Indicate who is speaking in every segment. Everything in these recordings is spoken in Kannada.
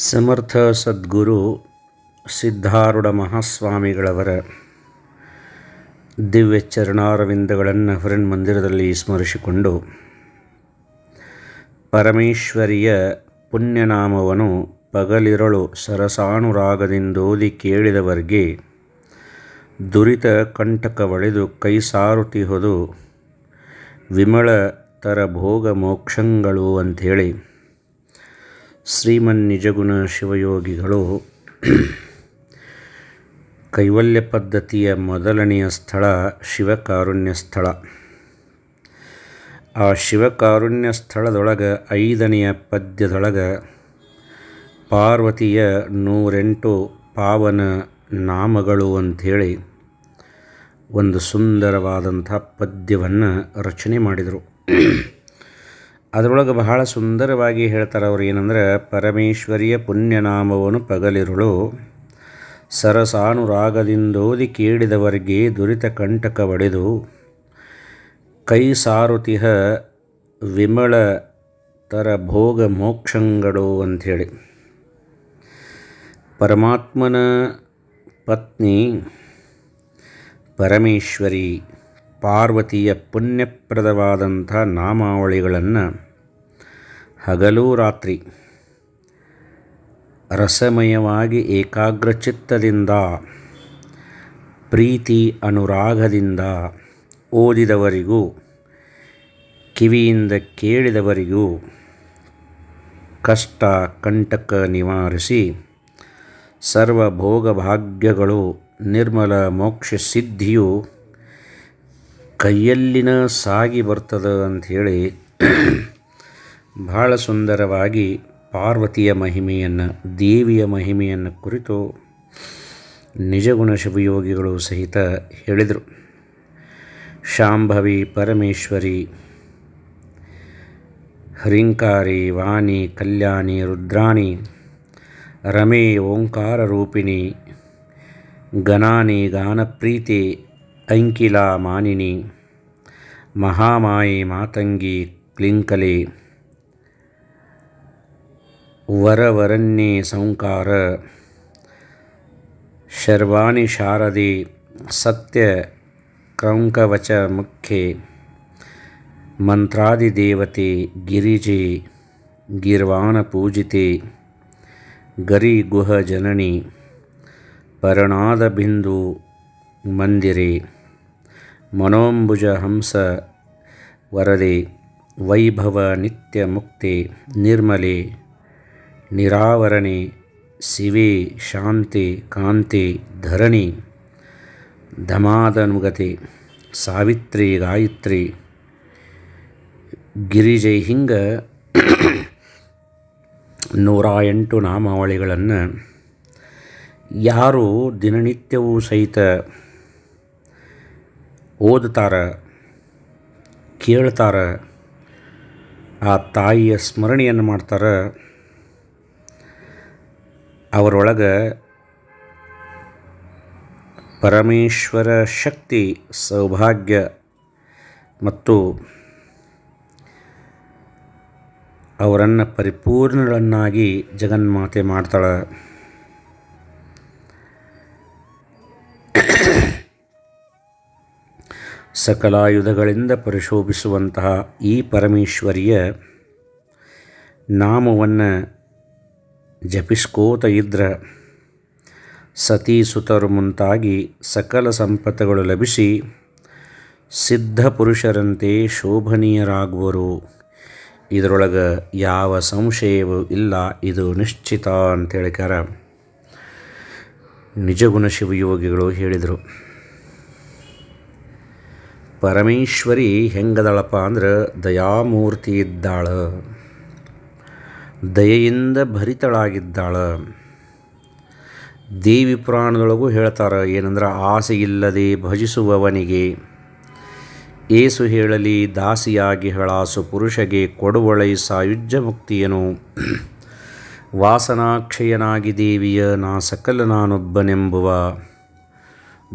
Speaker 1: ಸಮರ್ಥ ಸದ್ಗುರು ಸಿದ್ಧಾರೂಢ ಮಹಾಸ್ವಾಮಿಗಳವರ ದಿವ್ಯ ಚರಣಾರವಿಂದಗಳನ್ನು ಮಂದಿರದಲ್ಲಿ ಸ್ಮರಿಸಿಕೊಂಡು ಪರಮೇಶ್ವರಿಯ ಪುಣ್ಯನಾಮವನ್ನು ಪಗಲಿರಳು ಸರಸಾನುರಾಗದಿಂದೋದಿ ಕೇಳಿದವರಿಗೆ ದುರಿತ ಕಂಟಕವಳೆದು ಕೈ ಸಾರುತಿಹುದು ವಿಮಳ ತರ ಭೋಗ ಮೋಕ್ಷಗಳು ಅಂಥೇಳಿ ಶ್ರೀಮನ್ ನಿಜಗುಣ ಶಿವಯೋಗಿಗಳು ಕೈವಲ್ಯ ಪದ್ಧತಿಯ ಮೊದಲನೆಯ ಸ್ಥಳ ಶಿವಕಾರುಣ್ಯ ಸ್ಥಳ. ಆ ಶಿವಕಾರುಣ್ಯ ಸ್ಥಳದೊಳಗೆ ಐದನೆಯ ಪದ್ಯದೊಳಗೆ ಪಾರ್ವತಿಯ ನೂರೆಂಟು ಪಾವನ ನಾಮಗಳು ಅಂಥೇಳಿ ಒಂದು ಸುಂದರವಾದಂಥ ಪದ್ಯವನ್ನು ರಚನೆ ಮಾಡಿದರು. ಅದರೊಳಗೆ ಬಹಳ ಸುಂದರವಾಗಿ ಹೇಳ್ತಾರೆ ಅವ್ರು ಏನಂದ್ರೆ, ಪರಮೇಶ್ವರಿಯ ಪುಣ್ಯನಾಮವನ್ನು ಪಗಲಿರುಳು, ಸರಸಾನುರಾಗದಿಂದೋದಿ ಕೇಳಿದವರಿಗೆ ದುರಿತ ಕಂಟಕ ಒಡೆದು ಕೈ ಸಾರುತಿಹ ವಿಮಳ ತರ ಭೋಗ ಮೋಕ್ಷಂಗಳು ಅಂಥೇಳಿ. ಪರಮಾತ್ಮನ ಪತ್ನಿ ಪರಮೇಶ್ವರಿ. ಪಾರ್ವತಿಯ ಪುಣ್ಯಪ್ರದವಾದಂಥ ನಾಮಾವಳಿಗಳನ್ನು ಹಗಲು ರಾತ್ರಿ ರಸಮಯವಾಗಿ ಏಕಾಗ್ರಚಿತ್ತದಿಂದ, ಪ್ರೀತಿ ಅನುರಾಗದಿಂದ ಓದಿದವರಿಗೂ, ಕಿವಿಯಿಂದ ಕೇಳಿದವರಿಗೂ ಕಷ್ಟ ಕಂಟಕ ನಿವಾರಿಸಿ ಸರ್ವಭೋಗ ಭಾಗ್ಯಗಳು ನಿರ್ಮಲ ಮೋಕ್ಷ ಸಿದ್ಧಿಯು ಕೈಯಲ್ಲಿನ ಸಾಗಿ ಬರ್ತದ ಅಂಥೇಳಿ ಬಹಳ ಸುಂದರವಾಗಿ ಪಾರ್ವತಿಯ ಮಹಿಮೆಯನ್ನು, ದೇವಿಯ ಮಹಿಮೆಯನ್ನು ಕುರಿತು ನಿಜಗುಣ ಶಿವಯೋಗಿಗಳು ಸಹಿತ ಹೇಳಿದರು. ಶಾಂಭವಿ, ಪರಮೇಶ್ವರಿ, ಹರಿಂಕಾರಿ, ವಾಣಿ, ಕಲ್ಯಾಣಿ, ರುದ್ರಾಣಿ, ರಮೇ, ಓಂಕಾರ ರೂಪಿಣಿ, ಗಣಾನಿ, ಗಾನಪ್ರೀತಿ ಅಂಕಿಲಾ ಮಾನಿನಿ, ಮಹಾಮಾಯಿ ಮಾತಂಗಿ ಕ್ಲಿಂಕಲೆ. ವರವರನ್ನೇ ಸಂಕಾರ, ಶರ್ವಾಣಿ ಶಾರದೆ ಸತ್ಯ ಕ್ರಂಕವಚ ಮುಖ್ಯೆ. ಮಂತ್ರಾದಿದೇವತೆ ಗಿರಿಜೆ, ಗಿರ್ವಾಣ ಪೂಜಿತೆ, ಗರಿ ಗುಹ ಜನನಿ ಪರಣಾದ ಬಿಂದು ಮಂದಿರೆ. ಮನೋಂಬುಜ ಹಂಸ ವರದೆ ವೈಭವ ನಿತ್ಯ ಮುಕ್ತಿ ನಿರ್ಮಲೆ ನಿರಾವರಣೆ ಶಿವೆ ಶಾಂತಿ ಕಾಂತಿ ಧರಣಿ ಧಮಾದನುಗತಿ ಸಾವಿತ್ರಿ ಗಾಯತ್ರಿ ಗಿರಿಜೈ ಹಿಂಗ ನೂರ ಎಂಟು ನಾಮಾವಳಿಗಳನ್ನು ಯಾರು ದಿನನಿತ್ಯವೂ ಸಹಿತ ಓದ್ತಾರ ಕೇಳ್ತಾರೆ, ಆ ತಾಯಿಯ ಸ್ಮರಣೆಯನ್ನು ಮಾಡ್ತಾರೆ. ಅವರೊಳಗೆ ಪರಮೇಶ್ವರ ಶಕ್ತಿ, ಸೌಭಾಗ್ಯ ಮತ್ತು ಅವರನ್ನು ಪರಿಪೂರ್ಣರನ್ನಾಗಿ ಜಗನ್ಮಾತೆ ಮಾಡ್ತಾಳೆ. ಸಕಲಾಯುಧಗಳಿಂದ ಪರಿಶೋಭಿಸುವಂತಹ ಈ ಪರಮೇಶ್ವರಿಯ ನಾಮವನ್ನು ಜಪಿಸ್ಕೋತ ಇದ್ರ ಸತಿ ಸುತರು ಮುಂತಾಗಿ ಸಕಲ ಸಂಪತ್ತುಗಳು ಲಭಿಸಿ ಸಿದ್ಧ ಪುರುಷರಂತೆ ಶೋಭನೀಯರಾಗುವರು. ಇದರೊಳಗೆ ಯಾವ ಸಂಶಯವೂ ಇಲ್ಲ, ಇದು ನಿಶ್ಚಿತ ಅಂತ ಹೇಳಿಕಾರ ನಿಜಗುಣ ಶಿವಯೋಗಿಗಳು ಹೇಳಿದರು. ಪರಮೇಶ್ವರಿ ಹೆಂಗದಳಪ್ಪ ಅಂದ್ರೆ ದಯಾಮೂರ್ತಿ ಇದ್ದಾಳ. ದಯೆಯಿಂದ ಭರಿತಳಾಗಿದ್ದಾಳ. ದೇವಿ ಪುರಾಣದೊಳಗೂ ಹೇಳ್ತಾರೆ, ಏನಂದ್ರೆ ಆಸೆ ಇಲ್ಲದೆ ಭಜಿಸುವವನಿಗೆ. ಏಸು ಹೇಳಲಿ, ದಾಸಿಯಾಗಿ ಹೇಳಾಸು ಪುರುಷಗೆ ಕೊಡುವಳೈ ಸಾಯುಜ್ಯ ಮುಕ್ತಿಯನು. ವಾಸನಾಕ್ಷಯನಾಗಿ ದೇವಿಯ ನಾ ಸಕಲ ನಾನೊಬ್ಬನೆಂಬುವ.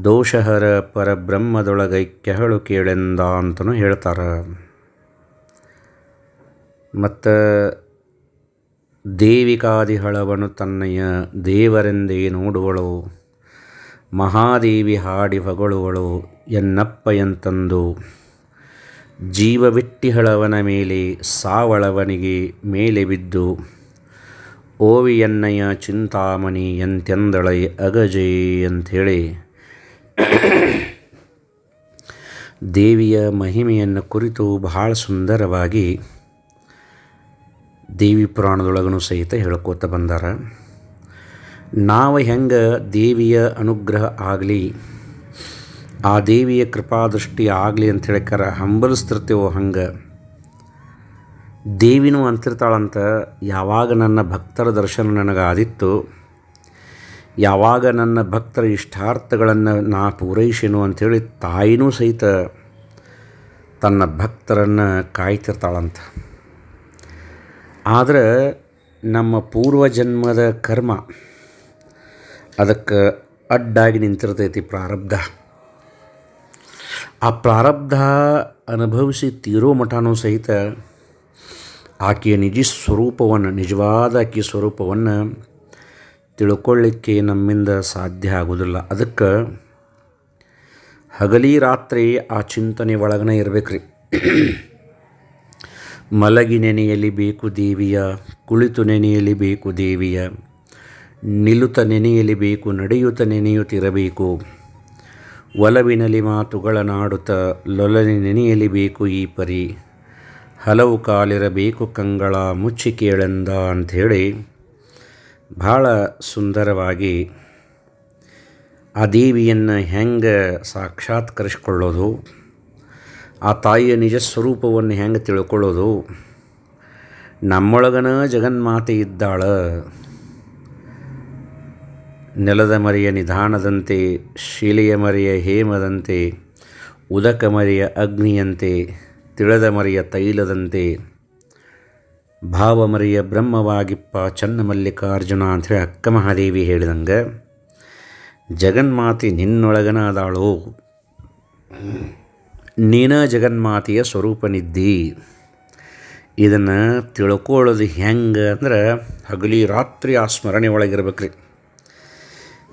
Speaker 1: ದೋಷಹರ ಪರಬ್ರಹ್ಮದೊಳಗೈಕ್ಯಹಳು ಕೇಳೆಂದ ಅಂತಲೂ ಹೇಳ್ತಾರೆ. ಮತ್ತು ದೇವಿಕಾದಿಹಳವನು ತನ್ನಯ ದೇವರೆಂದೇ ನೋಡುವಳು, ಮಹಾದೇವಿ ಹಾಡಿ ಹೊಗಳುವಳು ಎನ್ನಪ್ಪ ಎಂತಂದು ಜೀವವಿಟ್ಟಿಹಳವನ ಮೇಲೆ ಸಾವಳವನಿಗೆ ಮೇಲೆ ಬಿದ್ದು, ಓವಿಯನ್ನಯ ಚಿಂತಾಮಣಿ ಎಂತೆಂದಳೈ ಅಗಜೇ ಅಂಥೇಳಿ. ದೇವಿಯ ಮಹಿಮೆಯನ್ನು ಕುರಿತು ಬಹಳ ಸುಂದರವಾಗಿ ದೇವಿ ಪುರಾಣದೊಳಗೂ ಸಹಿತ ಹೇಳ್ಕೋತ ಬಂದಾರ. ನಾವು ಹೆಂಗೆ ದೇವಿಯ ಅನುಗ್ರಹ ಆಗಲಿ, ಆ ದೇವಿಯ ಕೃಪಾದೃಷ್ಟಿ ಆಗಲಿ ಅಂತ ಹೇಳಿಕಾರ ಹಂಬಲಿಸ್ತಿರ್ತೇವೋ ಹಂಗೆ? ದೇವಿನೂ ಅಂತಿರ್ತಾಳಂತ ಯಾವಾಗ ನನ್ನ ಭಕ್ತರ ದರ್ಶನ ನನಗೆ ಆದಿತ್ತು ಯಾವಾಗ ನನ್ನ ಭಕ್ತರ ಇಷ್ಟಾರ್ಥಗಳನ್ನು ನಾ ಪೂರೈಸೇನು ಅಂಥೇಳಿ ತಾಯಿನೂ ಸಹಿತ ತನ್ನ ಭಕ್ತರನ್ನು ಕಾಯ್ತಿರ್ತಾಳಂತ. ಆದರೆ ನಮ್ಮ ಪೂರ್ವಜನ್ಮದ ಕರ್ಮ ಅದಕ್ಕೆ ಅಡ್ಡಾಗಿ ನಿಂತಿರ್ತೈತಿ ಪ್ರಾರಬ್ಧ. ಆ ಪ್ರಾರಬ್ಧ ಅನುಭವಿಸಿ ತೀರೋ ಮಠನೂ ಸಹಿತ ಆಕೆಯ ನಿಜ ಸ್ವರೂಪವನ್ನು, ನಿಜವಾದ ಆಕೆಯ ಸ್ವರೂಪವನ್ನು ತಿಳ್ಕೊಳ್ಳಿಕ್ಕೆ ನಮ್ಮಿಂದ ಸಾಧ್ಯ ಆಗೋದಿಲ್ಲ ಅದಕ್ಕೆ ಹಗಲಿ ರಾತ್ರಿ ಆ ಚಿಂತನೆ ಒಳಗನೆ ಇರಬೇಕ್ರಿ. ಮಲಗಿ ನೆನೆಯಲಿ ಬೇಕು ದೇವಿಯ, ಕುಳಿತು ನೆನೆಯಲಿ ಬೇಕು ದೇವಿಯ, ನಿಲುತ ನೆನೆಯಲಿ ಬೇಕು ನಡೆಯುತ್ತ ನೆನೆಯುತ್ತಿರಬೇಕು. ಒಲವಿನಲಿ ಮಾತುಗಳ ನಾಡುತ್ತ ಲೊಲನೆ ನೆನೆಯಲಿ ಬೇಕು ಈ ಪರಿ. ಹಲವು ಕಾಲಿರಬೇಕು ಕಂಗಳ ಮುಚ್ಚಿ ಕೇಳೆಂದ ಅಂಥೇಳಿ ಭಾಳ ಸುಂದರವಾಗಿ ಆ ದೇವಿಯನ್ನು ಹೆಂಗೆ ಸಾಕ್ಷಾತ್ಕರಿಸ್ಕೊಳ್ಳೋದು, ಆ ತಾಯಿಯ ನಿಜ ಸ್ವರೂಪವನ್ನು ಹೆಂಗೆ ತಿಳ್ಕೊಳ್ಳೋದು, ನಮ್ಮೊಳಗನ ಜಗನ್ಮಾತೆ ಇದ್ದಾಳ, ನೆಲದ ಮರಿಯ ನಿಧಾನದಂತೆ, ಶಿಲೆಯ ಮರಿಯ ಹೇಮದಂತೆ, ಉದಕ ಮರಿಯ ಅಗ್ನಿಯಂತೆ, ತಿಳದ ಮರಿಯ ತೈಲದಂತೆ ಭಾವಮರಿಯ ಬ್ರಹ್ಮವಾಗಿಪ್ಪ ಚನ್ನಮಲ್ಲಿಕಾರ್ಜುನ ಅಂಥೇಳಿ ಅಕ್ಕ ಮಹಾದೇವಿ ಹೇಳಿದಂಗೆ, ಜಗನ್ಮಾತಿ ನಿನ್ನೊಳಗನ ಅದಾಳು ನೀನ ಜಗನ್ಮಾತೆಯ ಸ್ವರೂಪನಿದ್ದಿ. ಇದನ್ನು ತಿಳ್ಕೊಳ್ಳೋದು ಹೆಂಗೆ ಅಂದ್ರೆ ಹಗಲಿ ರಾತ್ರಿ ಆ ಸ್ಮರಣೆ ಒಳಗಿರ್ಬೇಕ್ರಿ.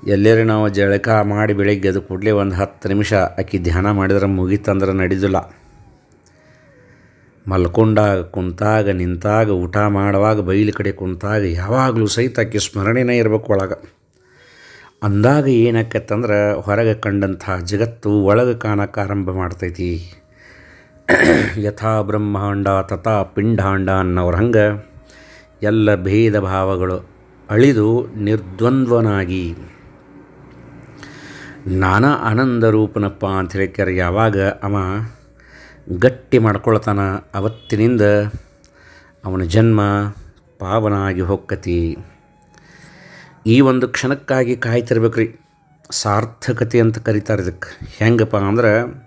Speaker 1: ಎಲ್ಲರೂ ನಾವು ಜಳಕ ಮಾಡಿ ಬೆಳಗ್ಗೆ ಅದು ಕೂಡಲೇ ಒಂದು ಹತ್ತು ನಿಮಿಷ ಆಕಿ ಧ್ಯಾನ ಮಾಡಿದ್ರೆ ಮುಗೀತಂದ್ರೆ ನಡೀದಿಲ್ಲ. ಮಲ್ಕೊಂಡಾಗ ಕುಂತಾಗ, ನಿಂತಾಗ, ಊಟ ಮಾಡುವಾಗ ಬೈಲು ಕಡೆ ಕುಂತಾಗ, ಯಾವಾಗಲೂ ಸಹಿತ ಆಕೆ ಸ್ಮರಣೆನೇ ಇರಬೇಕು ಒಳಗೆ. ಅಂದಾಗ ಏನಾಕತ್ತಂದ್ರೆ, ಹೊರಗೆ ಕಂಡಂಥ ಜಗತ್ತು ಒಳಗೆ ಕಾಣಕ್ಕೆ ಆರಂಭ ಮಾಡ್ತೈತಿ. ಯಥಾ ಬ್ರಹ್ಮಾಂಡ, ತಥಾ ಪಿಂಡಾಂಡ ಅನ್ನೋರು ಹಂಗೆ ಎಲ್ಲ ಭೇದ ಭಾವಗಳು ಅಳಿದು ನಿರ್ದ್ವಂದ್ವನಾಗಿ. ನಾನಾ ಆನಂದ ರೂಪನಪ್ಪ ಅಂತ ಹೇಳಿಕ್ಯಾರ ಯಾವಾಗ ಅವ ಗಟ್ಟಿ ಮಾಡ್ಕೊಳ್ತಾನ ಅವತ್ತಿನಿಂದ ಅವನ ಜನ್ಮ ಪಾವನ ಆಗಿ ಹೊಕ್ಕತಿ. ಈ ಒಂದು ಕ್ಷಣಕ್ಕಾಗಿ ಕಾಯ್ತಿರ್ಬೇಕು ರೀ ಸಾರ್ಥಕತೆ ಅಂತ ಕರೀತಾರೆ ಇದಕ್ಕೆ ಹೆಂಗಪ್ಪ ಅಂದ್ರೆ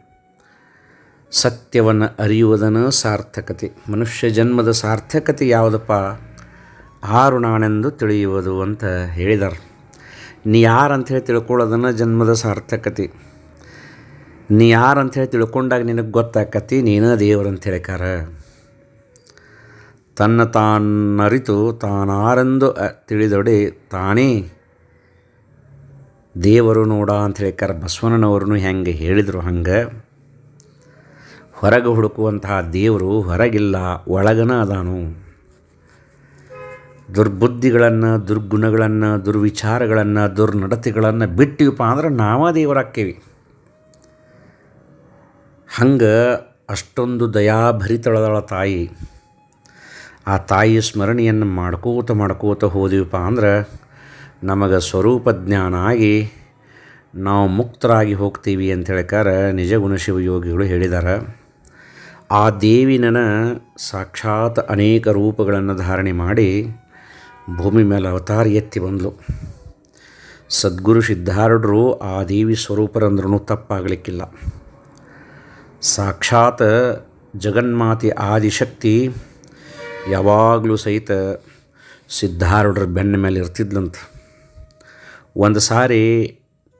Speaker 1: ಸತ್ಯವನ್ನು ಅರಿಯುವುದನ್ನು ಸಾರ್ಥಕತೆ. ಮನುಷ್ಯ ಜನ್ಮದ ಸಾರ್ಥಕತೆ ಯಾವುದಪ್ಪ? ಆರು ನಾನೆಂದು ತಿಳಿಯುವುದು ಅಂತ ಹೇಳಿದಾರೆ. ನೀ ಯಾರು ಹೇಳಿ ತಿಳ್ಕೊಳ್ಳೋದನ್ನು ಜನ್ಮದ ಸಾರ್ಥಕತೆ. ನೀ ಯಾರು ಅಂಥೇಳಿ ತಿಳ್ಕೊಂಡಾಗ ನಿನಗೆ ಗೊತ್ತಾಕತಿ ನೀನು ದೇವರು ಅಂತ ಹೇಳಿಕಾರ ತನ್ನ ತಾನರಿತು ತಾನಾರೆಂದು ತಿಳಿದೊಡೆ, ತಾನೇ ದೇವರು ನೋಡ ಅಂತ ಹೇಳಿಕಾರ ಬಸವಣ್ಣನವ್ರನ್ನು ಹೆಂಗೆ ಹೇಳಿದರು ಹಂಗೆ. ಹೊರಗೆ ಹುಡುಕುವಂತಹ ದೇವರು ಹೊರಗಿಲ್ಲ, ಒಳಗನ ಅದಾನು. ದುರ್ಬುದ್ಧಿಗಳನ್ನು, ದುರ್ಗುಣಗಳನ್ನು, ದುರ್ವಿಚಾರಗಳನ್ನು, ದುರ್ನಡತೆಗಳನ್ನು ಬಿಟ್ಟಿವಪ್ಪ ಅಂದ್ರೆ ನಾವೇ ದೇವರಾಕ್ಕೇವಿ ಹಂಗೆ ಅಷ್ಟೊಂದು ದಯಾಭರಿತಳದಳ ತಾಯಿ. ಆ ತಾಯಿಯ ಸ್ಮರಣೆಯನ್ನು ಮಾಡ್ಕೋತ ಮಾಡ್ಕೋತ ಹೋದಿವಪ್ಪ ಅಂದ್ರೆ ನಮಗೆ ಸ್ವರೂಪ ಜ್ಞಾನ ಆಗಿ ನಾವು ಮುಕ್ತರಾಗಿ ಹೋಗ್ತೀವಿ ಅಂತ ಹೇಳ್ಕಾರ ನಿಜ ಗುಣಶಿವಯೋಗಿಗಳು ಹೇಳಿದ್ದಾರೆ ಆ ದೇವಿನನ ಸಾಕ್ಷಾತ್ ಅನೇಕ ರೂಪಗಳನ್ನು ಧಾರಣೆ ಮಾಡಿ ಭೂಮಿ ಮೇಲೆ ಅವತಾರ ಎತ್ತಿ ಬಂದಳು ಸದ್ಗುರು ಸಿದ್ಧಾರೂಢರು ಆ ದೇವಿ ಸ್ವರೂಪರಂದ್ರೂ ತಪ್ಪಾಗಲಿಕ್ಕಿಲ್ಲ. ಸಾಕ್ಷಾತ್ ಜಗನ್ಮಾತೆ ಆದಿಶಕ್ತಿ ಯಾವಾಗಲೂ ಸಹಿತ ಸಿದ್ಧಾರೂಢರ ಬೆನ್ನ ಮೇಲೆ ಇರ್ತಿದ್ಲಂತ. ಒಂದು ಸಾರಿ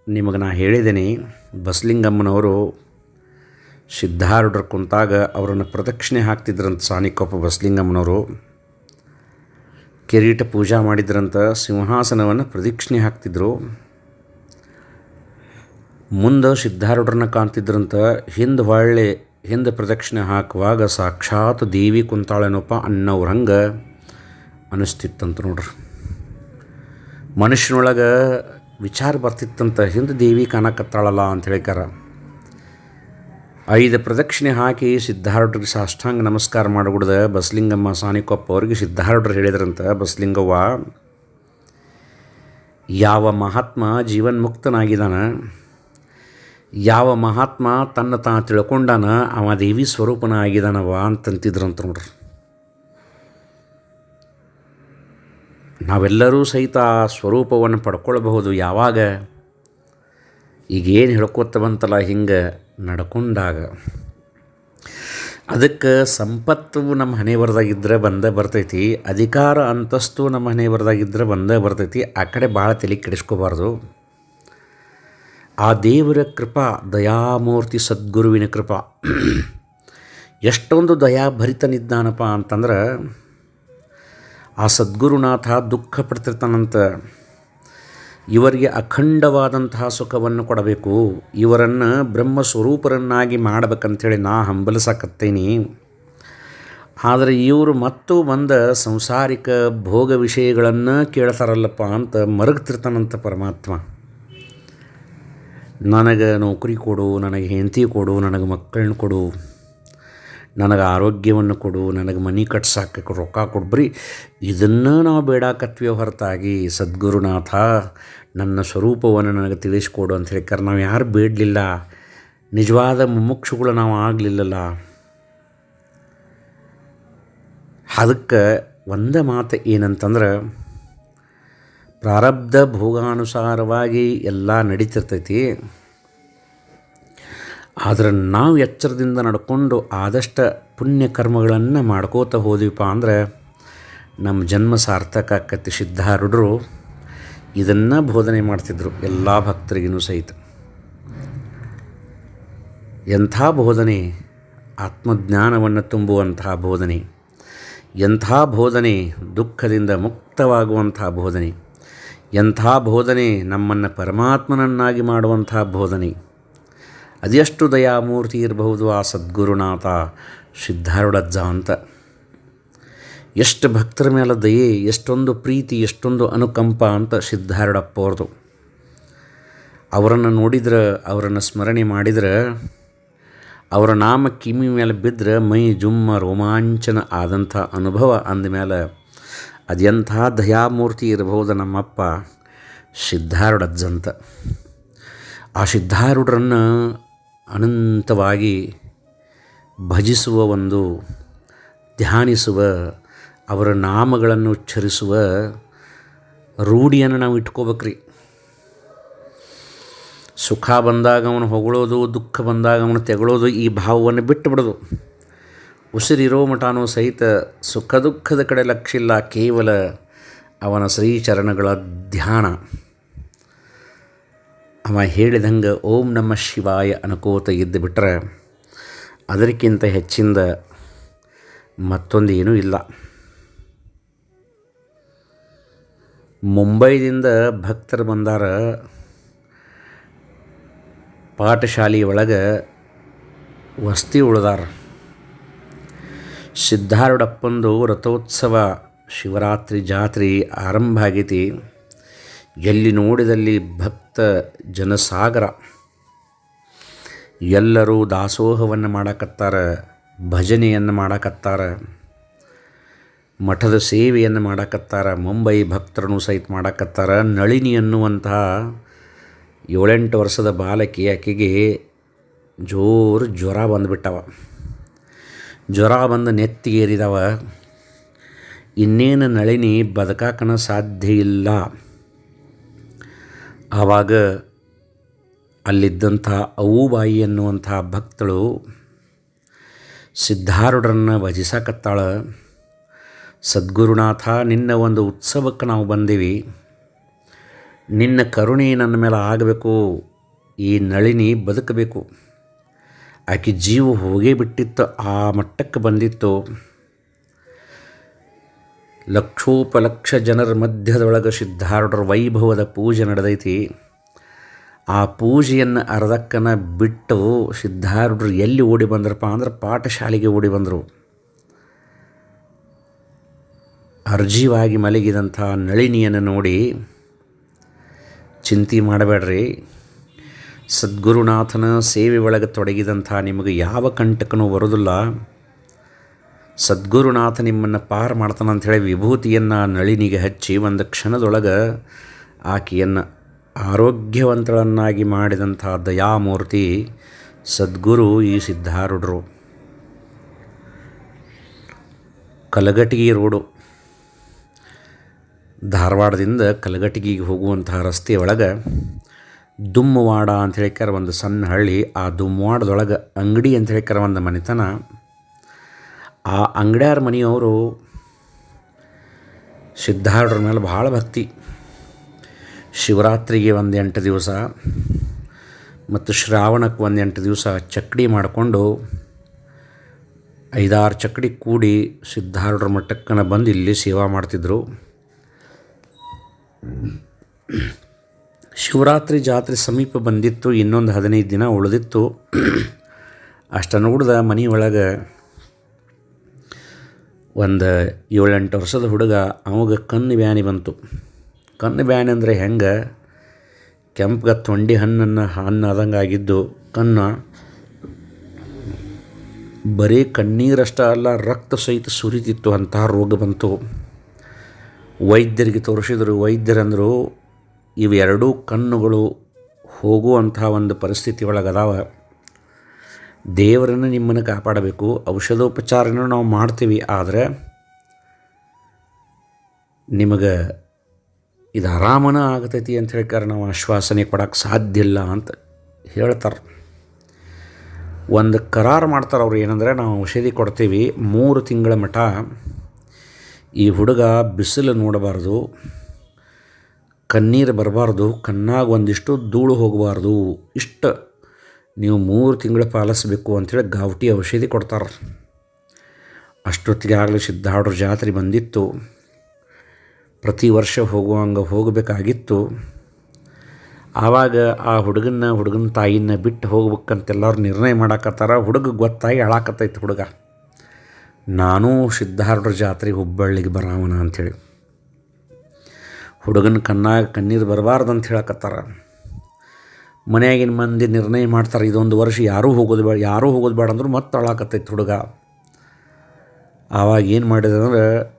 Speaker 1: ನಿಮಗೆ ನಾ ಹೇಳಿದ್ದೀನಿ, ಬಸಲಿಂಗಮ್ಮನವರು ಸಿದ್ಧಾರೂಢರು ಕುಂತಾಗ ಅವರನ್ನು ಪ್ರದಕ್ಷಿಣೆ ಹಾಕ್ತಿದ್ರಂತ ಸಾನಿಕೊಪ್ಪ ಬಸಲಿಂಗಮ್ಮನವರು. ಕಿರೀಟ ಪೂಜಾ ಮಾಡಿದ್ರಂತ ಸಿಂಹಾಸನವನ್ನು ಪ್ರದಕ್ಷಿಣೆ ಹಾಕ್ತಿದ್ರು. ಮುಂದೆ ಸಿದ್ಧಾರೂಢರನ್ನ ಕಾಣ್ತಿದ್ರಂತ ಹಿಂದೆ ಹೊಳ್ಳೆ, ಹಿಂದೆ ಪ್ರದಕ್ಷಿಣೆ ಹಾಕುವಾಗ ಸಾಕ್ಷಾತ್ ದೇವಿ ಕುಂತಾಳೇನೋಪ್ಪ ಅನ್ನೋರು ಹಂಗೆ ಅನಿಸ್ತಿತ್ತಂತ ನೋಡ್ರಿ. ಮನುಷ್ಯನೊಳಗೆ ವಿಚಾರ ಬರ್ತಿತ್ತಂತ ಹಿಂದೆ ದೇವಿ ಕಾಣಕತ್ತಾಳಲ್ಲ ಅಂತ ಹೇಳಿಕಾರ ಐದು ಪ್ರದಕ್ಷಿಣೆ ಹಾಕಿ ಸಿದ್ಧಾರೂಢರಿಗೆ ಸಾಷ್ಟಾಂಗ ನಮಸ್ಕಾರ ಮಾಡಿಬಿಡ್ದ ಬಸಲಿಂಗಮ್ಮ ಸಾನಿಕೊಪ್ಪ ಅವ್ರಿಗೆ ಸಿದ್ಧಾರೂಢರು ಹೇಳಿದ್ರಂತ ಬಸಲಿಂಗವ್ವ, ಯಾವ ಮಹಾತ್ಮ ಜೀವನ್ಮುಕ್ತನಾಗಿದ್ದಾನ ಯಾವ ಮಹಾತ್ಮ ತನ್ನ ತಾ ತಿಳ್ಕೊಂಡಾನ ಅವ ದೇವಿ ಸ್ವರೂಪನ ಆಗಿದಾನವ ಅಂತಂತಿದ್ರಂತ ನೋಡ್ರಿ. ನಾವೆಲ್ಲರೂ ಸಹಿತ ಆ ಸ್ವರೂಪವನ್ನು ಪಡ್ಕೊಳ್ಬಹುದು ಯಾವಾಗ? ಈಗೇನು ಹೇಳ್ಕೊತ ಬಂತಲ್ಲ ಹಿಂಗೆ ನಡ್ಕೊಂಡಾಗ. ಅದಕ್ಕೆ ಸಂಪತ್ತು ನಮ್ಮ ಹಣೆ ಬರ್ದಾಗಿದ್ದರೆ ಬಂದೇ ಬರ್ತೈತಿ, ಅಧಿಕಾರ ಅಂತಸ್ತು ನಮ್ಮ ಹಣೆ ಬರ್ದಾಗಿದ್ದರೆ ಬಂದೇ ಬರ್ತೈತಿ, ಆ ಕಡೆ ಭಾಳ ತಲೆ ಕೆಡಿಸ್ಕೋಬಾರ್ದು. ಆ ದೇವರ ಕೃಪಾ, ದಯಾಮೂರ್ತಿ ಸದ್ಗುರುವಿನ ಕೃಪಾ. ಎಷ್ಟೊಂದು ದಯಾಭರಿತನಿದ್ದಾನಪ್ಪ ಅಂತಂದ್ರೆ, ಆ ಸದ್ಗುರುನಾಥ ದುಃಖ ಪಡ್ತಿರ್ತಾನಂತ ಇವರಿಗೆ ಅಖಂಡವಾದಂತಹ ಸುಖವನ್ನು ಕೊಡಬೇಕು, ಇವರನ್ನು ಬ್ರಹ್ಮ ಸ್ವರೂಪರನ್ನಾಗಿ ಮಾಡಬೇಕಂಥೇಳಿ ನಾ ಹಂಬಲಿಸಕತ್ತೇನಿ. ಆದರೆ ಇವರು ಮತ್ತೂ ಬಂದ ಸಂಸಾರಿಕ ಭೋಗ ವಿಷಯಗಳನ್ನು ಕೇಳ್ತಾರಲ್ಲಪ್ಪ ಅಂತ ಮರಗ್ತಿರ್ತಾನಂತ ಪರಮಾತ್ಮ. ನನಗೆ ನೌಕರಿ ಕೊಡು, ನನಗೆ ಹೆಂಡತಿ ಕೊಡು, ನನಗೆ ಮಕ್ಕಳನ್ನ ಕೊಡು, ನನಗೆ ಆರೋಗ್ಯವನ್ನು ಕೊಡು, ನನಗೆ ಮನೆ ಕಟ್ಸಾಕ ರೊಕ್ಕ ಕೊಡು. ಇದನ್ನು ನಾವು ಬೇಡಾಕತ್ವಿ ಹೊರತಾಗಿ ಸದ್ಗುರುನಾಥ, ನನ್ನ ಸ್ವರೂಪವನ್ನು ನನಗೆ ತಿಳಿಸ್ಕೊಡು ಅಂತ ಹೇಳಿಕಾರ ನಾವು ಯಾರು ಬೇಡಲಿಲ್ಲ. ನಿಜವಾದ ಮುಮುಕ್ಷುಗಳು ನಾವು ಆಗಲಿಲ್ಲಲ್ಲ. ಅದಕ್ಕೆ ಒಂದೇ ಮಾತು ಏನಂತಂದ್ರೆ ಪ್ರಾರಬ್ಧ ಭೋಗಾನುಸಾರವಾಗಿ ಎಲ್ಲ ನಡೀತಿರ್ತೈತಿ. ಆದರೆ ನಾವು ಎಚ್ಚರದಿಂದ ನಡ್ಕೊಂಡು ಆದಷ್ಟು ಪುಣ್ಯ ಕರ್ಮಗಳನ್ನು ಮಾಡ್ಕೋತ ಹೋದ್ವಿಪ್ಪ ಅಂದ್ರೆ ನಮ್ಮ ಜನ್ಮ ಸಾರ್ಥಕ ಆಕತಿ ಸಿದ್ಧಾರೂಢರು ಇದನ್ನು ಬೋಧನೆ ಮಾಡ್ತಿದ್ರು ಎಲ್ಲ ಭಕ್ತರಿಗೂ ಸಹಿತ. ಎಂಥ ಬೋಧನೆ, ಆತ್ಮಜ್ಞಾನವನ್ನು ತುಂಬುವಂತಹ ಬೋಧನೆ, ಎಂಥ ಬೋಧನೆ, ದುಃಖದಿಂದ ಮುಕ್ತವಾಗುವಂಥ ಬೋಧನೆ. ಎಂಥ ಬೋಧನೆ ನಮ್ಮನ್ನು ಪರಮಾತ್ಮನನ್ನಾಗಿ ಮಾಡುವಂಥ ಬೋಧನೆ. ಅದೆಷ್ಟು ದಯಾಮೂರ್ತಿ ಇರಬಹುದು ಆ ಸದ್ಗುರುನಾಥ ಸಿದ್ಧಾರೂಢಜ್ಜ ಅಂತ. ಎಷ್ಟು ಭಕ್ತರ ಮೇಲೆ ದಯೆ, ಎಷ್ಟೊಂದು ಪ್ರೀತಿ, ಎಷ್ಟೊಂದು ಅನುಕಂಪ ಅಂತ ಸಿದ್ಧಾರೂಢಪ್ಪ ಅವ್ರದು. ಅವರನ್ನು ನೋಡಿದ್ರೆ, ಅವರನ್ನು ಸ್ಮರಣೆ ಮಾಡಿದ್ರೆ, ಅವರ ನಾಮ ಕಿಮಿ ಮೇಲೆ ಬಿದ್ದರೆ ಮೈ ಜುಮ್ಮ ರೋಮಾಂಚನ ಆದಂಥ ಅನುಭವ ಅಂದಮೇಲೆ ಅದೆಂಥ ದಯಾಮೂರ್ತಿ ಇರಬಹುದು ನಮ್ಮಪ್ಪ ಸಿದ್ಧಾರೂಢಜ್ಜಂತ. ಆ ಸಿದ್ಧಾರೂಢರನ್ನು ಅನಂತವಾಗಿ ಭಜಿಸುವ ಒಂದು, ಧ್ಯಾನಿಸುವ, ಅವರ ನಾಮಗಳನ್ನು ಉಚ್ಚರಿಸುವ ರೂಢಿಯನ್ನು ನಾವು ಇಟ್ಕೋಬೇಕ್ರಿ. ಸುಖ ಬಂದಾಗ ಅವನು ಹೊಗಳೋದು, ದುಃಖ ಬಂದಾಗ ಅವನು ತೆಗಳೋದು ಈ ಭಾವವನ್ನು ಬಿಟ್ಟು ಬಿಡೋದು. ಉಸಿರಿರೋ ಮಠನೂ ಸಹಿತ ಸುಖ ದುಃಖದ ಕಡೆ ಲಕ್ಷಿಲ್ಲ, ಕೇವಲ ಅವನ ಶ್ರೀಚರಣಗಳ ಧ್ಯಾನ. ಅವ ಹೇಳಿದಂಗೆ ಓಂ ನಮ್ಮ ಶಿವಾಯ ಅನುಕೋತ ಇದ್ದು ಬಿಟ್ರೆ ಅದಕ್ಕಿಂತ ಹೆಚ್ಚಿಂದ ಮತ್ತೊಂದು ಏನೂ ಇಲ್ಲ. ಮುಂಬೈದಿಂದ ಭಕ್ತರು ಬಂದಾರ ಪಾಠಶಾಲೆ ಒಳಗೆ ವಸ್ತಿ ಉಳ್ದಾರ. ಸಿದ್ಧಾರೂಢಪ್ಪಂದು ರಥೋತ್ಸವ ಶಿವರಾತ್ರಿ ಜಾತ್ರೆ ಆರಂಭ ಆಗೈತಿ. ಎಲ್ಲಿ ನೋಡಿದಲ್ಲಿ ಭಕ್ತ ಜನಸಾಗರ. ಎಲ್ಲರೂ ದಾಸೋಹವನ್ನು ಮಾಡಕತ್ತಾರ, ಭಜನೆಯನ್ನು ಮಾಡಕತ್ತಾರ, ಮಠದ ಸೇವೆಯನ್ನು ಮಾಡಕತ್ತಾರ, ಮುಂಬೈ ಭಕ್ತರನ್ನು ಸಹಿತ ಮಾಡಕತ್ತಾರ. ನಳಿನಿ ಅನ್ನುವಂತಹ ಏಳೆಂಟು ವರ್ಷದ ಬಾಲಕಿ ಆಕೆಗೆ ಜೋರು ಜ್ವರ ಬಂದುಬಿಟ್ಟವ. ಜ್ವರ ಬಂದು ನೆತ್ತಿಗೇರಿದವ. ಇನ್ನೇನು ನಳಿನಿ ಬದುಕಾಕನ ಸಾಧ್ಯ ಇಲ್ಲ. ಆವಾಗ ಅಲ್ಲಿದ್ದಂಥ ಅವುಬಾಯಿ ಅನ್ನುವಂಥ ಭಕ್ತಳು ಸಿದ್ಧಾರೂಢರನ್ನು ವಜಿಸಕತ್ತಾಳ ಸದ್ಗುರುನಾಥ, ನಿನ್ನ ಒಂದು ಉತ್ಸವಕ್ಕೆ ನಾವು ಬಂದೀವಿ. ನಿನ್ನ ಕರುಣೆ ನನ್ನ ಮೇಲೆ ಆಗಬೇಕು. ಈ ನಳಿನಿ ಬದುಕಬೇಕು. ಆಕೆ ಜೀವ ಹೋಗೇ ಬಿಟ್ಟಿತ್ತು, ಆ ಮಟ್ಟಕ್ಕೆ ಬಂದಿತ್ತು. ಲಕ್ಷೋಪಲಕ್ಷ ಜನರ ಮಧ್ಯದೊಳಗೆ ಸಿದ್ಧಾರೂಢರ ವೈಭವದ ಪೂಜೆ ನಡೆದೈತಿ. ಆ ಪೂಜೆಯನ್ನು ಅರ್ಧಕ್ಕನ ಬಿಟ್ಟು ಸಿದ್ಧಾರೂಢರು ಎಲ್ಲಿ ಓಡಿ ಬಂದ್ರಪ್ಪ ಅಂದ್ರೆ ಪಾಠಶಾಲೆಗೆ ಓಡಿ ಬಂದರು. ಅರ್ಜೀವಾಗಿ ಮಲಗಿದಂಥ ನಳಿನಿಯನ್ನು ನೋಡಿ ಚಿಂತೆ ಮಾಡಬೇಡ್ರಿ. ಸದ್ಗುರುನಾಥನ ಸೇವೆ ಒಳಗೆ ತೊಡಗಿದಂಥ ನಿಮಗೆ ಯಾವ ಕಂಟಕನೂ ಬರೋದಿಲ್ಲ ಸದ್ಗುರುನಾಥ ನಿಮ್ಮನ್ನು ಪಾರ್ ಮಾಡ್ತಾನೆ ಅಂಥೇಳಿ ವಿಭೂತಿಯನ್ನು ನಳಿನಿಗೆ ಹಚ್ಚಿ ಒಂದು ಕ್ಷಣದೊಳಗೆ ಆಕೆಯನ್ನು ಆರೋಗ್ಯವಂತಳನ್ನಾಗಿ ಮಾಡಿದಂಥ ದಯಾಮೂರ್ತಿ ಸದ್ಗುರು ಈ ಸಿದ್ಧಾರೂಢರು. ಕಲಗಟಗಿ ರೋಡು. ಧಾರವಾಡದಿಂದ ಕಲಗಟಗಿಗೆ ಹೋಗುವಂತಹ ರಸ್ತೆಯೊಳಗೆ ದುಮ್ಮವಾಡ ಅಂತ ಹೇಳಿಕಾರ ಒಂದು ಸಣ್ಣ ಹಳ್ಳಿ. ಆ ದುಮ್ಮವಾಡದೊಳಗೆ ಅಂಗಡಿ ಅಂತ ಹೇಳಿಕಾರ ಒಂದು ಮನೆತನ. ಆ ಅಂಗಡಿಯಾರ ಮನೆಯವರು ಸಿದ್ಧಾರ್ಡ್ರ ಮೇಲೆ ಭಾಳ ಭಕ್ತಿ. ಶಿವರಾತ್ರಿಗೆ ಒಂದು ಎಂಟು ದಿವಸ ಮತ್ತು ಶ್ರಾವಣಕ್ಕೆ ಒಂದು ಎಂಟು ದಿವಸ ಚಕ್ಡಿ ಮಾಡಿಕೊಂಡು ಐದಾರು ಚಕ್ಡಿ ಕೂಡಿ ಸಿದ್ಧಾರೂಢರ ಮಟ್ಟಕ್ಕನ ಬಂದು ಇಲ್ಲಿ ಸೇವಾ ಮಾಡ್ತಿದ್ದರು ಶಿವರಾತ್ರಿ ಜಾತ್ರೆ ಸಮೀಪ ಬಂದಿತ್ತು, ಇನ್ನೊಂದು ಹದಿನೈದು ದಿನ ಉಳಿದಿತ್ತು. ಅಷ್ಟನ್ನು ಉಡ್ದ ಮನೆಯೊಳಗೆ ಒಂದು ಏಳೆಂಟು ವರ್ಷದ ಹುಡುಗ ಅವಾಗ ಕಣ್ಣು ಬ್ಯಾನಿ ಬಂತು. ಕಣ್ಣು ಬ್ಯಾನಿ ಅಂದರೆ ಹೆಂಗೆ? ಕೆಂಪಗ ತೊಂಡಿ ಹಣ್ಣನ್ನು ಹಣ್ಣು ಆದಂಗೆ ಆಗಿದ್ದು ಕಣ್ಣು ಬರೀ ಕಣ್ಣೀರಷ್ಟ ಅಲ್ಲ, ರಕ್ತ ಸಹಿತ ಸುರಿತಿತ್ತು, ಅಂತಹ ರೋಗ ಬಂತು. ವೈದ್ಯರಿಗೆ ತೋರಿಸಿದರು, ವೈದ್ಯರಂದರು ಇವೆರಡೂ ಕಣ್ಣುಗಳು ಹೋಗುವಂಥ ಒಂದು ಪರಿಸ್ಥಿತಿ ಒಳಗದಾವ. ದೇವರನ್ನು ನಿಮ್ಮನ್ನು ಕಾಪಾಡಬೇಕು, ಔಷಧೋಪಚಾರನ ನಾವು ಮಾಡ್ತೀವಿ, ಆದರೆ ನಿಮಗೆ ಇದು ಆರಾಮನ ಆಗತೈತಿ ಅಂತ ಹೇಳ್ಕಾರ ನಾವು ಆಶ್ವಾಸನೆ ಕೊಡೋಕ್ಕೆ ಸಾಧ್ಯ ಇಲ್ಲ ಅಂತ ಹೇಳ್ತಾರೆ. ಒಂದು ಕರಾರು ಮಾಡ್ತಾರೆ ಅವ್ರು ಏನಂದರೆ, ನಾವು ಔಷಧಿ ಕೊಡ್ತೀವಿ, ಮೂರು ತಿಂಗಳ ಮಠ, ಈ ಹುಡುಗ ಬಿಸಿಲು ನೋಡಬಾರ್ದು ಕಣ್ಣೀರು ಬರಬಾರ್ದು, ಕಣ್ಣಾಗ ಒಂದಿಷ್ಟು ಧೂಳು ಹೋಗಬಾರ್ದು. ಇಷ್ಟು. ನೀವು ಮೂರು ತಿಂಗಳು ಪಾಲಿಸ್ಬೇಕು ಅಂಥೇಳಿ ಗಾವಟಿ ಔಷಧಿ ಕೊಡ್ತಾರೆ. ಅಷ್ಟೊತ್ತಿಗೆ ಆಗಲೇ ಸಿದ್ಧಾರ್ಡ್ರ ಜಾತ್ರೆ ಬಂದಿತ್ತು. ಪ್ರತಿ ವರ್ಷ ಹೋಗುವಂಗೆ ಹೋಗಬೇಕಾಗಿತ್ತು. ಆವಾಗ ಆ ಹುಡುಗನ ಹುಡುಗನ ತಾಯಿನ ಬಿಟ್ಟು ಹೋಗ್ಬೇಕಂತೆಲ್ಲರೂ ನಿರ್ಣಯ ಮಾಡಾಕತ್ತಾರ. ಹುಡುಗ ಗೊತ್ತಾಗಿ ಅಳಾಕತ್ತೈತೆ ಹುಡುಗ. ನಾನೂ ಸಿದ್ಧಾರ್ಢರ ಜಾತ್ರೆ ಹುಬ್ಬಳ್ಳಿಗೆ ಬರಾವನ ಅಂಥೇಳಿ ಹುಡುಗನ ಕಣ್ಣಾಗ ಕಣ್ಣೀರು ಬರಬಾರ್ದು ಅಂತ ಹೇಳಕತ್ತಾರ. ಮನೆಯಾಗಿನ ಮಂದಿ ನಿರ್ಣಯ ಮಾಡ್ತಾರೆ, ಇದೊಂದು ವರ್ಷ ಯಾರೂ ಹೋಗೋದು ಬೇಡ, ಯಾರೂ ಹೋಗೋದು ಬೇಡ ಅಂದ್ರು ಮತ್ತೆ ಅಳಾಕತ್ತೈತೆ ಹುಡುಗ. ಆವಾಗ ಏನು ಮಾಡಿದೆ ಅಂದ್ರೆ,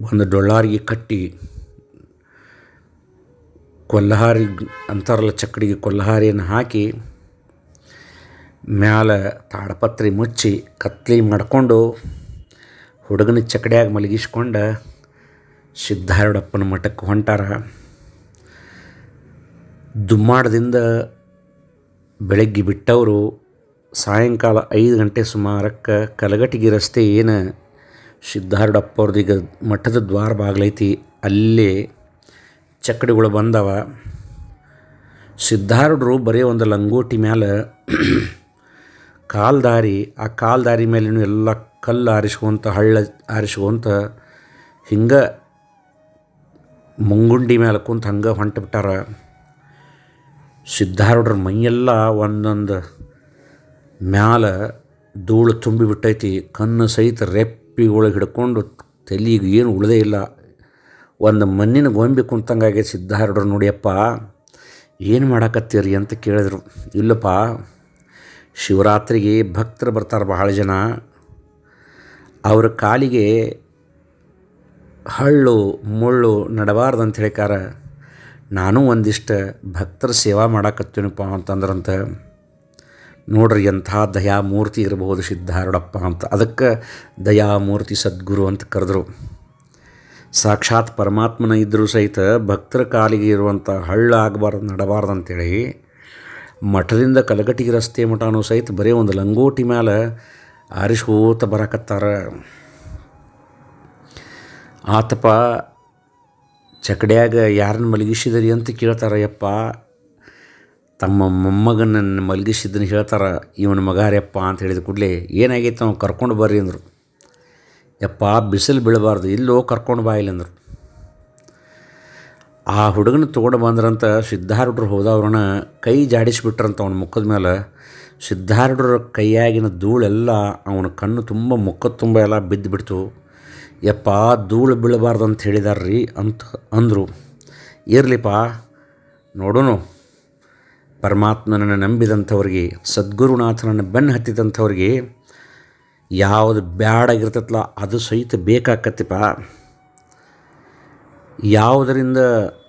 Speaker 1: ಒಂದು ಡೊಳ್ಳಾರಿಗೆ ಕಟ್ಟಿ ಕೊಲ್ಲಹಾರಿ ಅಂತಾರಲ್ಲ ಚಕ್ಕಡಿಗೆ ಕೊಲ್ಲಹಾರಿಯನ್ನು ಹಾಕಿ, ಮ್ಯಾಲ ತಾಡಪತ್ರಿ ಮುಚ್ಚಿ ಕತ್ಲಿ ಮಾಡಿಕೊಂಡು, ಹುಡುಗನ ಚಕಡ್ಯಾಗ ಮಲಗಿಸ್ಕೊಂಡು ಸಿದ್ಧಾರೂಢಪ್ಪನ ಮಠಕ್ಕೆ ಹೊಂಟಾರ. ದುಮ್ಮಾಡದಿಂದ ಬೆಳಗ್ಗೆ ಬಿಟ್ಟವರು ಸಾಯಂಕಾಲ ಐದು ಗಂಟೆ ಸುಮಾರಕ್ಕೆ ಕಲಗಟಿಗೆ ರಸ್ತೆ ಏನು ಸಿದ್ಧಾರೂಢಪ್ಪ ಅವ್ರದೀಗ ಮಠದ ದ್ವಾರ ಬಾಗ್ಲೈತಿ, ಅಲ್ಲೇ ಚಕ್ಕಡಿಗಳು ಬಂದವ. ಸಿದ್ಧಾರೂಢರು ಬರೀ ಒಂದು ಲಂಗೋಟಿ ಮ್ಯಾಲೆ ಕಾಲ್ದಾರಿ ಆ ಕಾಲ್ದಾರಿ ಮೇಲಿನೂ ಎಲ್ಲ ಕಲ್ಲು ಆರಿಸ್ಕೊಂತ, ಹಳ್ಳ ಆರಿಸ್ಕೊಂತ ಹಿಂಗೆ ಮುಂಗುಂಡಿ ಮೇಲೆ ಕುಂತು ಹಂಗೆ ಹೊಂಟು ಬಿಟ್ಟಾರ ಸಿದ್ಧಾರೂಢರ ಮೈಯೆಲ್ಲ ಒಂದೊಂದು ಮ್ಯಾಲ ಧೂಳು ತುಂಬಿಬಿಟ್ಟೈತಿ ಕಣ್ಣು ಸಹಿತ ರೆಪ್ಪಿಗೊಳಗೆ ಹಿಡ್ಕೊಂಡು ತಲೆಗೆ ಏನು ಉಳದೇ ಇಲ್ಲ. ಒಂದು ಮಣ್ಣಿನ ಗೊಂಬೆ ಕುಂತಂಗಾಗೆ ಸಿದ್ಧಾರೂಢರು ನೋಡಿಯಪ್ಪ, ಏನು ಮಾಡಾಕತ್ತೀರಿ ಅಂತ ಕೇಳಿದ್ರು. ಇಲ್ಲಪ್ಪ, ಶಿವರಾತ್ರಿಗೆ ಭಕ್ತರು ಬರ್ತಾರೆ ಬಹಳ ಜನ. ಅವ್ರ ಕಾಲಿಗೆ ಹಳ್ಳು, ಮುಳ್ಳು ನಡಬಾರ್ದು ಅಂತ ಹೇಳಿಕಾರ ನಾನು ಒಂದಿಷ್ಟು ಭಕ್ತರ ಸೇವಾ ಮಾಡಾಕತ್ತೀನಪ್ಪ ಅಂತಂದ್ರಂತ, ನೋಡ್ರಿ ಎಂಥ ದಯಾಮೂರ್ತಿ ಇರಬಹುದು ಸಿದ್ಧಾರೂಢಪ್ಪ ಅಂತ. ಅದಕ್ಕೆ ದಯಾಮೂರ್ತಿ ಸದ್ಗುರು ಅಂತ ಕರೆದ್ರು. ಸಾಕ್ಷಾತ್ ಪರಮಾತ್ಮನ ಇದ್ದರೂ ಸಹಿತ ಭಕ್ತರ ಕಾಲಿಗೆ ಇರುವಂಥ ಹಳ್ಳ ಆಗಬಾರ್ದು ನಡಬಾರ್ದು ಅಂತೇಳಿ ಮಠದಿಂದ ಕಲಗಟಿಗೆ ರಸ್ತೆ ಮಠನೂ ಸಹಿತ ಬರೀ ಒಂದು ಲಂಗೋಟಿ ಮೇಲೆ ಆರಿಸ್ಕೋತ ಬರಕತ್ತಾರ. ಆತಪ್ಪ, ಚಕಡ್ಯಾಗ ಯಾರನ್ನ ಮಲಗಿಸಿದರಿ ಅಂತ ಕೇಳ್ತಾರ, ಯಪ್ಪ. ತಮ್ಮ ಮೊಮ್ಮಗನನ್ನು ಮಲಗಿಸಿದ್ದನ್ನು ಹೇಳ್ತಾರೆ, ಇವನ ಮಗಾರ್ಯಪ್ಪ ಅಂತ ಹೇಳಿದ ಕೂಡಲೇ, ಏನಾಗೈತೆ ಅವ್ನು ಕರ್ಕೊಂಡು ಬರ್ರಿ ಅಂದರು. ಯಪ್ಪ, ಬಿಸಿಲು ಬೀಳಬಾರ್ದು, ಇಲ್ಲೋ ಕರ್ಕೊಂಡು ಬಾ ಅಂದರು ಆ ಹುಡುಗನ ತೊಗೊಂಡು ಬಂದ್ರಂತ ಸಿದ್ಧಾರೂಢರು ಹೋದವ್ರನ್ನ ಕೈ ಜಾಡಿಸಿಬಿಟ್ರಂತ ಅವನ ಮುಖದ ಮೇಲೆ ಸಿದ್ಧಾರೂಢರ ಕೈಯಾಗಿನ ಧೂಳೆಲ್ಲ ಅವನ ಕಣ್ಣು ತುಂಬ, ಮುಖದ ತುಂಬ ಎಲ್ಲ ಬಿದ್ದುಬಿಡ್ತು. ಯಪ್ಪ, ಧೂಳು ಬೀಳಬಾರ್ದು ಅಂತ ಹೇಳಿದಾರ್ರಿ ಅಂತ ಅಂದರು. ಇರಲಿಪ್ಪ ನೋಡೋನು ಪರಮಾತ್ಮನನ್ನು ನಂಬಿದಂಥವ್ರಿಗೆ, ಸದ್ಗುರುನಾಥನನ್ನು ಬೆನ್ನು ಹತ್ತಿದಂಥವ್ರಿಗೆ ಯಾವುದು ಬ್ಯಾಡಾಗಿರ್ತೈತಲ್ಲ ಅದು ಸಹಿತ ಬೇಕಾಕತ್ತಿಪ್ಪ ಯಾವುದರಿಂದ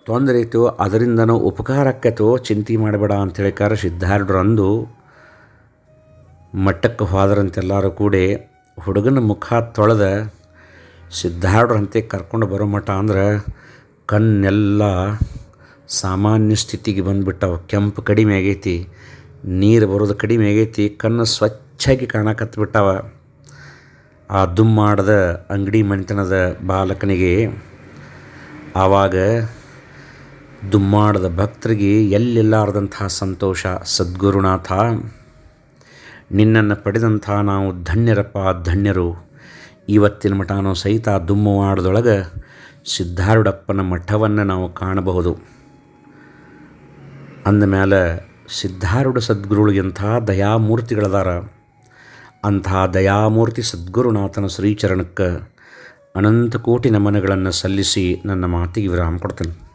Speaker 1: ತೊಂದರೆ ಐತೋ ಅದರಿಂದನೋ ಉಪಕಾರ ಆಕೈತೋ ಚಿಂತೆ ಮಾಡಬೇಡ ಅಂತೇಳಿಕಾರ ಅಂದು, ಮಟ್ಟಕ್ಕೆ ಹೋದ್ರಂತೆಲ್ಲರೂ ಕೂಡಿ ಹುಡುಗನ ಮುಖ ತೊಳೆದ ಸಿದ್ಧಾರೂಢರಂತೆ ಕರ್ಕೊಂಡು ಬರೋ ಮಠ ಅಂದ್ರೆ ಕಣ್ಣೆಲ್ಲ ಸಾಮಾನ್ಯ ಸ್ಥಿತಿಗೆ ಬಂದುಬಿಟ್ಟವು. ಕೆಂಪು ಕಡಿಮೆ ಆಗೈತಿ, ನೀರು ಬರೋದು ಕಡಿಮೆ ಆಗೈತಿ, ಕಣ್ಣು ಸ್ವಚ್ಛಾಗಿ ಕಾಣಕತ್ಬಿಟ್ಟವ. ಆ ದುಮ್ಮಾಡದ ಅಂಗಡಿ ಮನೆತನದ ಬಾಲಕನಿಗೆ ಆವಾಗ ದುಮ್ಮಾಡದ ಭಕ್ತರಿಗೆ ಎಲ್ಲಿಲ್ಲಾರ್ದಂಥ ಸಂತೋಷ, ಸದ್ಗುರುನಾಥ, ನಿನ್ನನ್ನು ಪಡೆದಂಥ ನಾವು ಧನ್ಯರಪ್ಪ ಧನ್ಯರು. ಇವತ್ತಿನ ಮಠನೂ ಸಹಿತ ದುಮ್ಮವಾಡದೊಳಗೆ ಸಿದ್ಧಾರೂಢಪ್ಪನ ಮಠವನ್ನು ನಾವು ಕಾಣಬಹುದು. ಅಂದಮೇಲೆ ಸಿದ್ಧಾರೂಢ ದಯಾ ದಯಾಮೂರ್ತಿಗಳದಾರ. ಅಂಥ ದಯಾಮೂರ್ತಿ ಸದ್ಗುರುನಾಥನ ಶ್ರೀಚರಣಕ್ಕೆ ಅನಂತ ಕೋಟಿ ನಮನಗಳನ್ನು ಸಲ್ಲಿಸಿ ನನ್ನ ಮಾತಿಗೆ ವಿರಾಮ ಕೊಡ್ತೇನೆ.